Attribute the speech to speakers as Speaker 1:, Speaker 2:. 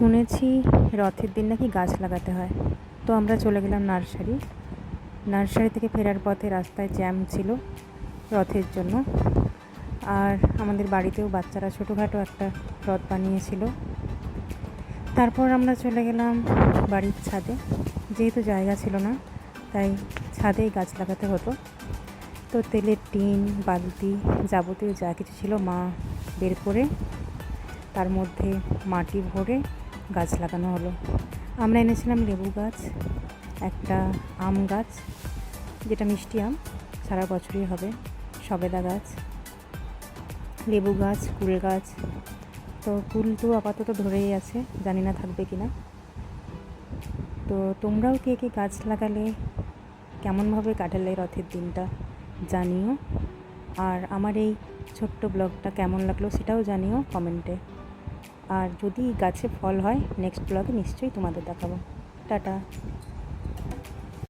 Speaker 1: শুনেছি রথের দিন নাকি গাছ লাগাতে হয়। তো আমরা চলে গেলাম নার্সারি। নার্সারি থেকে ফেরার পথে রাস্তায় জ্যাম ছিল রথের জন্য। আর আমাদের বাড়িতেও বাচ্চারা ছোটোখাটো একটা রথ বানিয়েছিল। তারপর আমরা চলে গেলাম বাড়ির ছাদে। যেহেতু জায়গা ছিল না, তাই ছাদেই গাছ লাগাতে হতো। তো তেলের টিন, বালতি যাবতীয় যা কিছু ছিল মা বের করে তার মধ্যে মাটি ভরে গাছ লাগানো হলো। আমরা এনেছিলাম লেবু গাছ, একটা আম গাছ, যেটা মিষ্টি আম, সারা বছরই হবে, সবেদা গাছ, লেবু গাছ, কুল গাছ। তো কুল তো আপাতত ধরেই আছে, জানি না থাকবে কি না তো তোমরাও কে কে গাছ লাগালে কেমনভাবে কাটালে রথের দিনটা জানিও। আর আমার এই ছোট্ট ব্লগটা কেমন লাগল সেটাও জানিও কমেন্টে। আর যদি গাছে ফল হয় নেক্সট ব্লগে নিশ্চয়ই তোমাদের দেখাবো। টাটা।